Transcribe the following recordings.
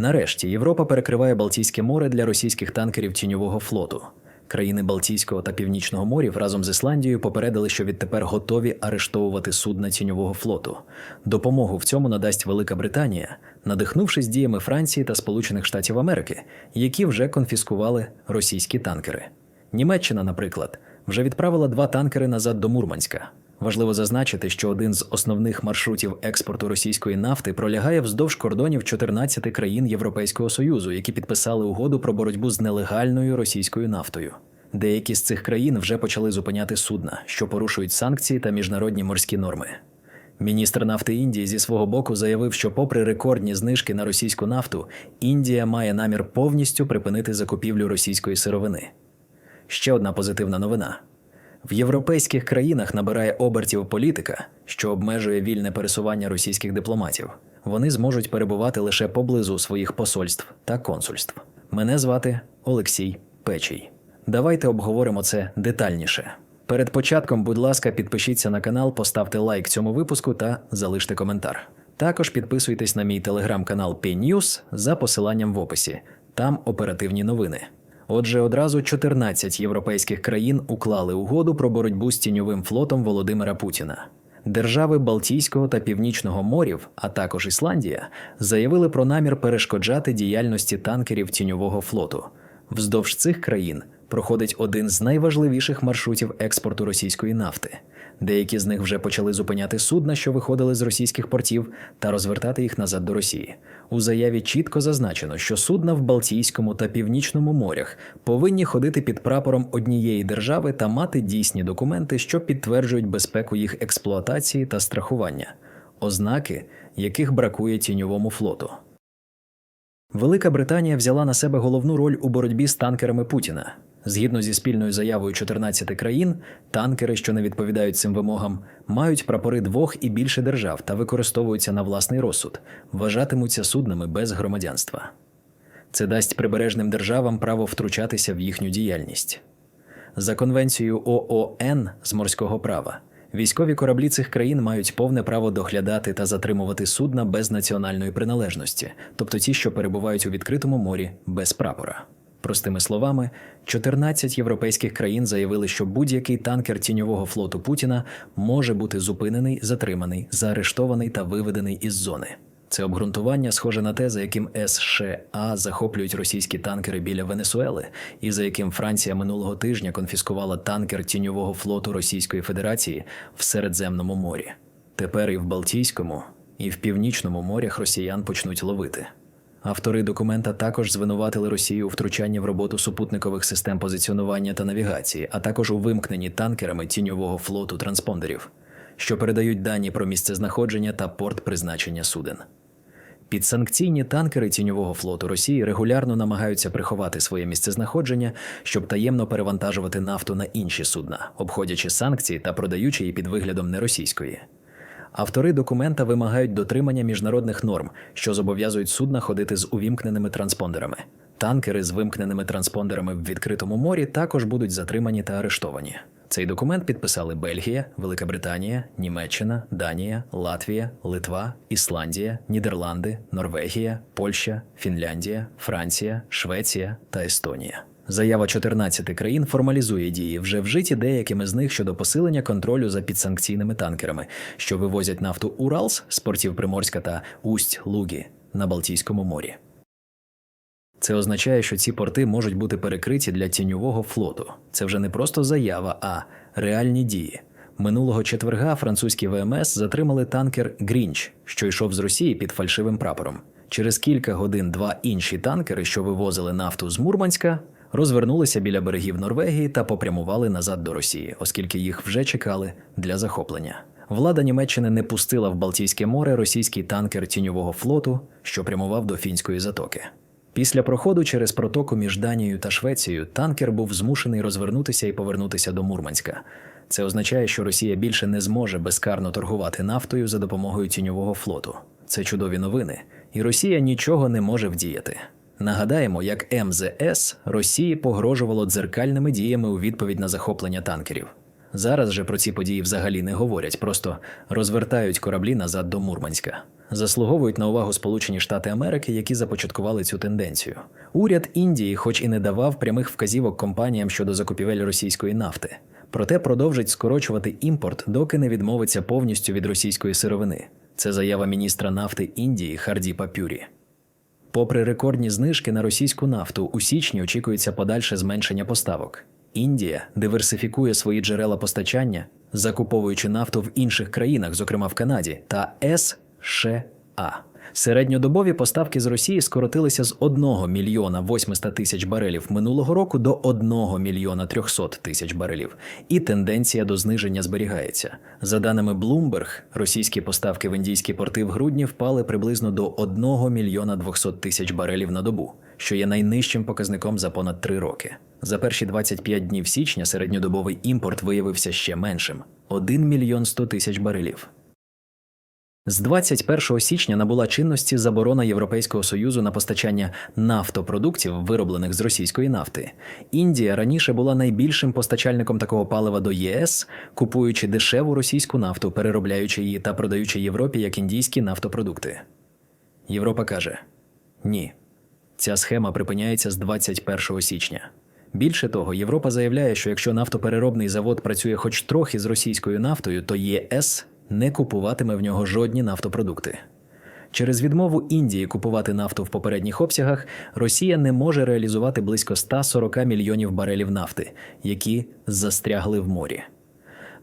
Нарешті Європа перекриває Балтійське море для російських танкерів тіньового флоту. Країни Балтійського та Північного морів разом з Ісландією попередили, що відтепер готові арештовувати судна тіньового флоту. Допомогу в цьому надасть Велика Британія, надихнувшись діями Франції та Сполучених Штатів Америки, які вже конфіскували російські танкери. Німеччина, наприклад, вже відправила два танкери назад до Мурманська. Важливо зазначити, що один з основних маршрутів експорту російської нафти пролягає вздовж кордонів 14 країн Європейського Союзу, які підписали угоду про боротьбу з нелегальною російською нафтою. Деякі з цих країн вже почали зупиняти судна, що порушують санкції та міжнародні морські норми. Міністр нафти Індії зі свого боку заявив, що, попри рекордні знижки на російську нафту, Індія має намір повністю припинити закупівлю російської сировини. Ще одна позитивна новина. В європейських країнах набирає обертів політика, що обмежує вільне пересування російських дипломатів. Вони зможуть перебувати лише поблизу своїх посольств та консульств. Мене звати Олексій Печій. Давайте обговоримо це детальніше. Перед початком, будь ласка, підпишіться на канал, поставте лайк цьому випуску та залиште коментар. Також підписуйтесь на мій телеграм-канал P-News за посиланням в описі. Там оперативні новини. Отже, одразу 14 європейських країн уклали угоду про боротьбу з тіньовим флотом Володимира Путіна. Держави Балтійського та Північного морів, а також Ісландія, заявили про намір перешкоджати діяльності танкерів тіньового флоту. Вздовж цих країн проходить один з найважливіших маршрутів експорту російської нафти. Деякі з них вже почали зупиняти судна, що виходили з російських портів, та розвертати їх назад до Росії. У заяві чітко зазначено, що судна в Балтійському та Північному морях повинні ходити під прапором однієї держави та мати дійсні документи, що підтверджують безпеку їх експлуатації та страхування, ознаки яких бракує тіньовому флоту. Велика Британія взяла на себе головну роль у боротьбі з танкерами Путіна. Згідно зі спільною заявою 14 країн, танкери, що не відповідають цим вимогам, мають прапори двох і більше держав та використовуються на власний розсуд, вважатимуться суднами без громадянства. Це дасть прибережним державам право втручатися в їхню діяльність. За конвенцією ООН з морського права, військові кораблі цих країн мають повне право доглядати та затримувати судна без національної приналежності, тобто ті, що перебувають у відкритому морі без прапора. Простими словами, 14 європейських країн заявили, що будь-який танкер тіньового флоту Путіна може бути зупинений, затриманий, заарештований та виведений із зони. Це обґрунтування схоже на те, за яким США захоплюють російські танкери біля Венесуели, і за яким Франція минулого тижня конфіскувала танкер тіньового флоту Російської Федерації в Середземному морі. Тепер і в Балтійському, і в Північному морях росіян почнуть ловити. Автори документа також звинуватили Росію у втручанні в роботу супутникових систем позиціонування та навігації, а також у вимкненні танкерами тіньового флоту транспондерів, що передають дані про місцезнаходження та порт призначення суден. Підсанкційні танкери тіньового флоту Росії регулярно намагаються приховати своє місцезнаходження, щоб таємно перевантажувати нафту на інші судна, обходячи санкції та продаючи її під виглядом неросійської. Автори документа вимагають дотримання міжнародних норм, що зобов'язують судна ходити з увімкненими транспондерами. Танкери з вимкненими транспондерами в відкритому морі також будуть затримані та арештовані. Цей документ підписали Бельгія, Велика Британія, Німеччина, Данія, Латвія, Литва, Ісландія, Нідерланди, Норвегія, Польща, Фінляндія, Франція, Швеція та Естонія. Заява 14 країн формалізує дії, вже вжиті деякими з них щодо посилення контролю за підсанкційними танкерами, що вивозять нафту Уралс з портів Приморська та Усть-Лугі на Балтійському морі. Це означає, що ці порти можуть бути перекриті для тіньового флоту. Це вже не просто заява, а реальні дії. Минулого четверга французькі ВМС затримали танкер Грінч, що йшов з Росії під фальшивим прапором. Через кілька годин два інші танкери, що вивозили нафту з Мурманська, розвернулися біля берегів Норвегії та попрямували назад до Росії, оскільки їх вже чекали для захоплення. Влада Німеччини не пустила в Балтійське море російський танкер тіньового флоту, що прямував до фінської затоки. Після проходу через протоку між Данією та Швецією танкер був змушений розвернутися і повернутися до Мурманська. Це означає, що Росія більше не зможе безкарно торгувати нафтою за допомогою тіньового флоту. Це чудові новини, і Росія нічого не може вдіяти. Нагадаємо, як МЗС Росії погрожувало дзеркальними діями у відповідь на захоплення танкерів. Зараз же про ці події взагалі не говорять, просто розвертають кораблі назад до Мурманська. Заслуговують на увагу Сполучені Штати Америки, які започаткували цю тенденцію. Уряд Індії, хоч і не давав прямих вказівок компаніям щодо закупівель російської нафти, проте продовжить скорочувати імпорт, доки не відмовиться повністю від російської сировини. Це заява міністра нафти Індії Харді Папюрі. Попри рекордні знижки на російську нафту, у січні очікується подальше зменшення поставок. Індія диверсифікує свої джерела постачання, закуповуючи нафту в інших країнах, зокрема в Канаді та США. Середньодобові поставки з Росії скоротилися з 1 мільйона 800 тисяч барелів минулого року до 1 мільйона 300 тисяч барелів, і тенденція до зниження зберігається. За даними Bloomberg, російські поставки в індійські порти в грудні впали приблизно до 1 мільйона 200 тисяч барелів на добу, що є найнижчим показником за понад три роки. За перші 25 днів січня середньодобовий імпорт виявився ще меншим 1 мільйон 100 тисяч барелів. З 21 січня набула чинності заборона Європейського союзу на постачання нафтопродуктів, вироблених з російської нафти. Індія раніше була найбільшим постачальником такого палива до ЄС, купуючи дешеву російську нафту, переробляючи її та продаючи Європі як індійські нафтопродукти. Європа каже: ні, ця схема припиняється з 21 січня. Більше того, Європа заявляє, що якщо нафтопереробний завод працює хоч трохи з російською нафтою, то ЄС не купуватиме в нього жодні нафтопродукти. Через відмову Індії купувати нафту в попередніх обсягах, Росія не може реалізувати близько 140 мільйонів барелів нафти, які застрягли в морі.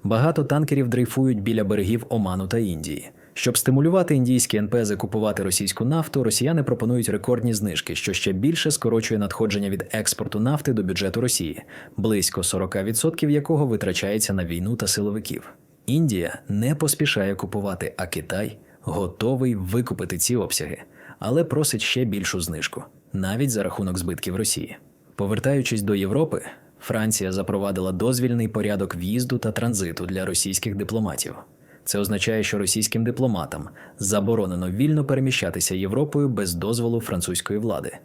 Багато танкерів дрейфують біля берегів Оману та Індії. Щоб стимулювати індійські НПЗ купувати російську нафту, росіяни пропонують рекордні знижки, що ще більше скорочує надходження від експорту нафти до бюджету Росії, близько 40% якого витрачається на війну та силовиків. Індія не поспішає купувати, а Китай готовий викупити ці обсяги, але просить ще більшу знижку, навіть за рахунок збитків Росії. Повертаючись до Європи, Франція запровадила дозвільний порядок в'їзду та транзиту для російських дипломатів. Це означає, що російським дипломатам заборонено вільно переміщатися Європою без дозволу французької влади.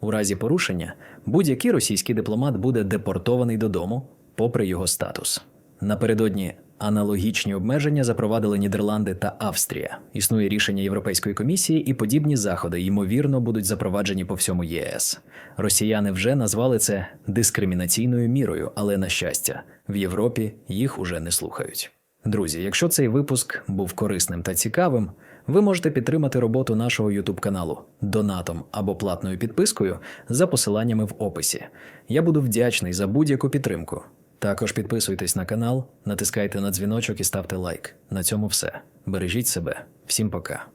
У разі порушення будь-який російський дипломат буде депортований додому, попри його статус. Напередодні аналогічні обмеження запровадили Нідерланди та Австрія. Існує рішення Європейської комісії, і подібні заходи ймовірно будуть запроваджені по всьому ЄС. Росіяни вже назвали це дискримінаційною мірою, але на щастя, в Європі їх уже не слухають. Друзі, якщо цей випуск був корисним та цікавим, ви можете підтримати роботу нашого YouTube каналу донатом або платною підпискою за посиланнями в описі. Я буду вдячний за будь-яку підтримку. Також підписуйтесь на канал, натискайте на дзвіночок і ставте лайк. На цьому все. Бережіть себе. Всім пока.